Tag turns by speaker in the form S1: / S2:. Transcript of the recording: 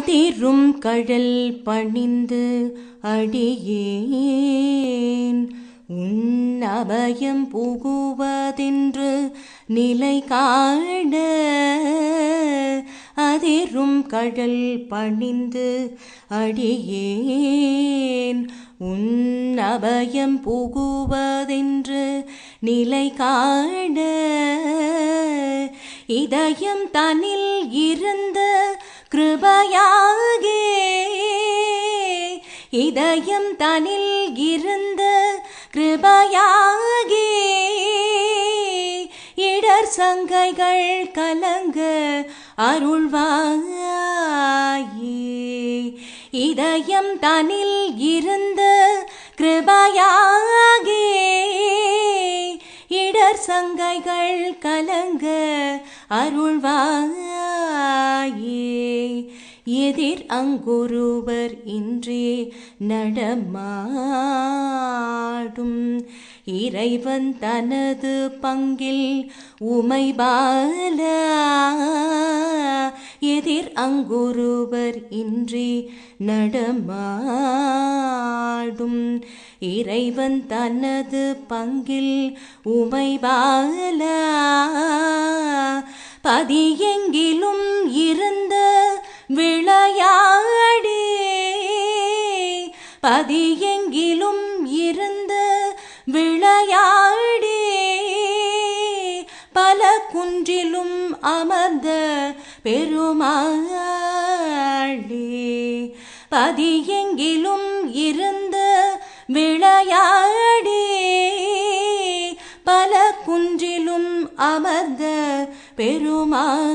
S1: கதிரும் கடல் பணிந்து அடியேன். உன் அபயம் புகுவதென்று நிலை காண அதிரும் கடல் பணிந்து அடியேன். உன் அபயம் புகுவதென்று நிலை காண இதயம் தனில் இருந்த கிருபையாகே இதயம் தனில் இருந்த கிருபையாகே இடர் சங்கைகள் கலங்க அருள்வாயே. இதயம் தனில் இருந்த கிருபையாகே கலர் சங்கைகள் கலங்க அருள்வாயே. எதிர் அங்குருவர் இன்றே நடமாடும். இறைவன் தனது பங்கில் உமைபால அங்குருவர் இன்றி நடமாடும். இறைவன் தனது பங்கில் உமைபால பதியெங்கிலும் இருந்த விளையாடி. பதியெங்கிலும் இருந்த விளையாடி. பல குன்றிலும் அமர்ந்த பெருமாளே பதியெங்கிலும் இருந்து விளையாடி பல குன்றிலும் அமர்ந்த பெருமாளே.